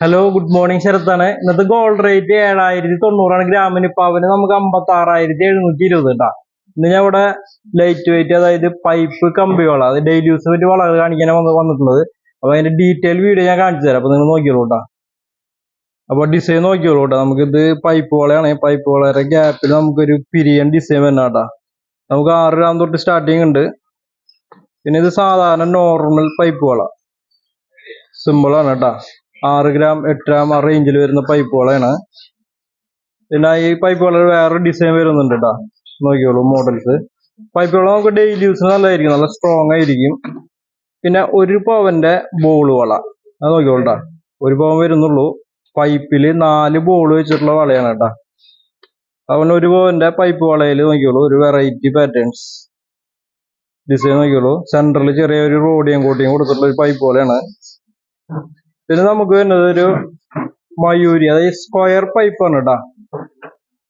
Hello good morning ശരത്താണ്. ഇന്നത്തെ gold rate ഏഴായിരത്തി തൊണ്ണൂറാണ്. ഗ്രാമിന് ഇപ്പൊ അവന് നമുക്ക് അമ്പത്തി ആറായിരത്തി എഴുന്നൂറ്റി ഇരുപത് കേട്ടാ ഇന്ന് ഞാൻ ഇവിടെ ലൈറ്റ് വെയിറ്റ് അതായത് പൈപ്പ് കമ്പി വള അത് ഡെയിലി യൂസ് പറ്റി വളകൾ കാണിക്കാൻ വന്നിട്ടുള്ളത്. അപ്പൊ അതിന്റെ ഡീറ്റെയിൽ വീഡിയോ ഞാൻ കാണിച്ചു തരാം. അപ്പൊ നിങ്ങൾ നോക്കിയോളൂ കേട്ടാ അപ്പൊ ഡിസൈൻ നോക്കിയോളൂ നമുക്ക് ഇത് പൈപ്പ് വളയാണ്. പൈപ്പ് വളരെ ഗ്യാപ്പിൽ നമുക്കൊരു പിരിയൻ ഡിസൈൻ വരുന്ന കേട്ടാ നമുക്ക് ആറ് ഗ്രാം തൊട്ട് സ്റ്റാർട്ടിങ് ഉണ്ട്. പിന്നെ ഇത് സാധാരണ നോർമൽ പൈപ്പ് വള. സിമ്പിളാണ് കേട്ടാ ആറ് ഗ്രാം എട്ട് ഗ്രാം ആ റേഞ്ചിൽ വരുന്ന പൈപ്പുകളാണ് പിന്നെ ഈ പൈപ്പുകളിൽ വേറെ ഡിസൈൻ വരുന്നുണ്ട് കേട്ടാ നോക്കിയോളൂ മോഡൽസ് പൈപ്പുകൾ നമുക്ക് ഡെയിലി യൂസിന് നല്ലതായിരിക്കും. നല്ല സ്ട്രോങ് ആയിരിക്കും. പിന്നെ ഒരു പവന്റെ ബോൾ വള. അത് നോക്കിയോളൂ കേട്ടോ ഒരു പവൻ വരുന്നുള്ളൂ. പൈപ്പിൽ നാല് ബോൾ വെച്ചിട്ടുള്ള വളയാണ് കേട്ടാ അവൻ ഒരു പവന്റെ പൈപ്പ് വളയിൽ നോക്കിയോളൂ ഒരു വെറൈറ്റി പാറ്റേൺസ് ഡിസൈൻ നോക്കിയോളൂ സെന്ററിൽ ചെറിയൊരു റോഡിയും കോട്ടിയും കൊടുത്തിട്ടുള്ള ഒരു പൈപ്പ് പോലെയാണ്. പിന്നെ നമുക്ക് വരുന്നത് ഒരു മയൂരി അതായത് സ്ക്വയർ പൈപ്പാണ് കേട്ടാ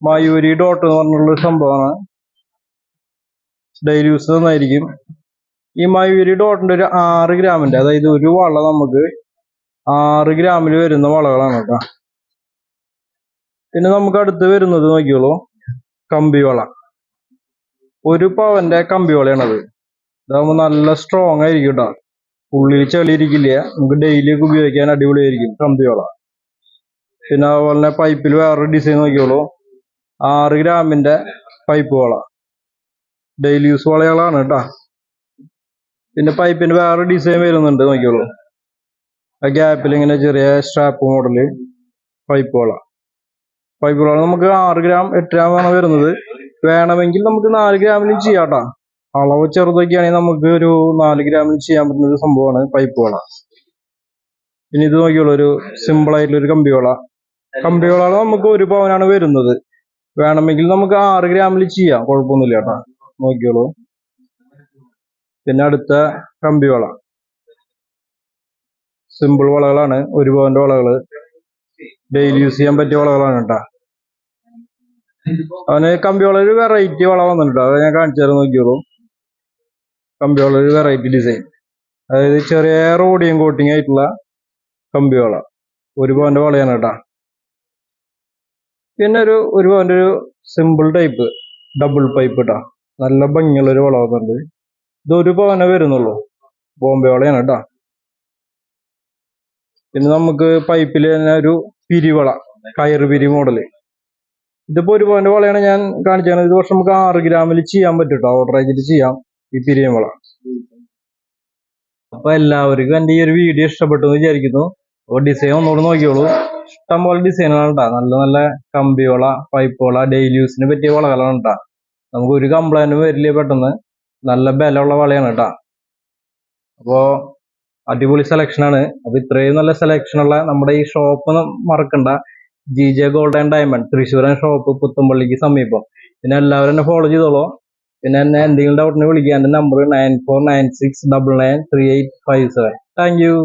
മയൂരി ഡോട്ട് എന്ന് പറഞ്ഞുള്ള സംഭവമാണ്. ഡെയിലി യൂസ് നന്നായിരിക്കും ഈ മയൂരി ഡോട്ടിന്റെ ഒരു ആറ് ഗ്രാമിന്റെ അതായത് ഒരു വള നമുക്ക് ആറ് ഗ്രാമിൽ വരുന്ന വളകളാണ് കേട്ടോ പിന്നെ നമുക്ക് അടുത്ത് വരുന്നത് നോക്കിയോളൂ. കമ്പി വള. ഒരു പവന്റെ കമ്പി വളയാണത്. ഇതാകുമ്പോൾ നല്ല സ്ട്രോങ് ആയിരിക്കും കേട്ടോ ഉള്ളിൽ ചെളിയിരിക്കില്ല നമുക്ക് ഡെയിലി ഒക്കെ ഉപയോഗിക്കാൻ അടിപൊളിയായിരിക്കും. കമ്പിയോള പിന്നെ അതുപോലെ തന്നെ പൈപ്പിൽ വേറൊരു ഡിസൈൻ നോക്കിയോളൂ ആറ് ഗ്രാമിന്റെ പൈപ്പ് വള. ഡെയിലി യൂസ് വളകളാണ് കേട്ടോ. പിന്നെ പൈപ്പിന് വേറെ ഡിസൈൻ വരുന്നുണ്ട് നോക്കിയോളൂ ആ ഗ്യാപ്പിൽ ഇങ്ങനെ ചെറിയ സ്ട്രാപ്പ് മോഡൽ പൈപ്പ് വള. പൈപ്പ് വള നമുക്ക് ആറ് ഗ്രാം എട്ട് ഗ്രാം ആണ് വരുന്നത്. വേണമെങ്കിൽ നമുക്ക് നാല് ഗ്രാമിലും ചെയ്യാം ട്ടാ അളവ് ചെറുതൊക്കെയാണെങ്കിൽ നമുക്ക് ഒരു നാല് ഗ്രാമിൽ ചെയ്യാൻ പറ്റുന്ന ഒരു സംഭവമാണ് പൈപ്പ് വള. ഇനി ഇത് നോക്കിയോളൂ ഒരു സിമ്പിൾ ആയിട്ടുള്ള ഒരു കമ്പിവള കമ്പിവള കമ്പി വള നമുക്ക് ഒരു പവനാണ് വരുന്നത്. വേണമെങ്കിൽ നമുക്ക് ആറ് ഗ്രാമിൽ ചെയ്യാം കുഴപ്പമൊന്നുമില്ല കേട്ടോ. നോക്കിയോളൂ പിന്നെ അടുത്ത കമ്പിവള സിമ്പിൾ വളകളാണ് ഒരു പവന്റെ വളകൾ. ഡെയിലി യൂസ് ചെയ്യാൻ പറ്റിയ വളകളാണ് കേട്ടോ. അവന് കമ്പിവള ഒരു വെറൈറ്റി വള വന്നിട്ടുണ്ട് അത് ഞാൻ കാണിച്ചു തരാം നോക്കിയോളൂ കമ്പി വള ഒരു വെറൈറ്റി ഡിസൈൻ അതായത് ചെറിയ റോഡിയും കോട്ടിങ് ആയിട്ടുള്ള കമ്പിയോള ഒരു പവന്റെ വളയാണ് കേട്ടാ. പിന്നെ ഒരു ഒരു പവന്റെ ഒരു സിമ്പിൾ ടൈപ്പ് ഡബിൾ പൈപ്പ് കേട്ടാ നല്ല ഭംഗിയുള്ള ഒരു വള വന്നിട്ടുണ്ട് ഇത് ഒരു പവനെ വരുന്നുള്ളൂ. ബോംബെ വളയാണ് കേട്ടാ. പിന്നെ നമുക്ക് പൈപ്പിൽ തന്നെ ഒരു പിരിവള കയറ് പിരി മോഡൽ ഇതിപ്പോ ഒരു പവന്റെ വളയാണ് ഞാൻ കാണിച്ചത് ഇത് പക്ഷെ നമുക്ക് ആറ് ഗ്രാമിൽ ചെയ്യാൻ പറ്റും കേട്ടോ ഓർഡർ ആക്കിയിട്ട് ചെയ്യാം. ഈ വള. അപ്പൊ എല്ലാവർക്കും എന്റെ ഈ ഒരു വീഡിയോ ഇഷ്ടപ്പെട്ടു എന്ന് വിചാരിക്കുന്നു. അപ്പൊ ഡിസൈൻ ഒന്നുകൂടെ നോക്കിയോളൂ ഇഷ്ടം പോലെ ഡിസൈനുകളാണ് കേട്ടോ നല്ല നല്ല കമ്പിവള പൈപ്പുകള പൈപ്പ് വള ഡെയിലി യൂസിന് പറ്റിയ വളകളാണ് കേട്ടോ നമുക്ക് ഒരു കംപ്ലൈന്റും വരില്ല പെട്ടെന്ന്. നല്ല ബലമുള്ള വളയാണ് കേട്ടോ അപ്പോ അടിപൊളി സെലക്ഷനാണ് അപ്പൊ ഇത്രയും നല്ല സെലക്ഷൻ ഉള്ള നമ്മുടെ ഈ ഷോപ്പ് മറക്കണ്ട. G J gold and diamond തൃശ്ശൂരൻ shop പുത്തൻപള്ളിക്ക് സമീപം. പിന്നെ എല്ലാവരും എന്നെ ഫോളോ ചെയ്തോളൂ. പിന്നെ എന്നെ എന്തെങ്കിലും ഡൗട്ടിന് വിളിക്കുക എന്റെ number nine four nine six double nine three eight five seven thank you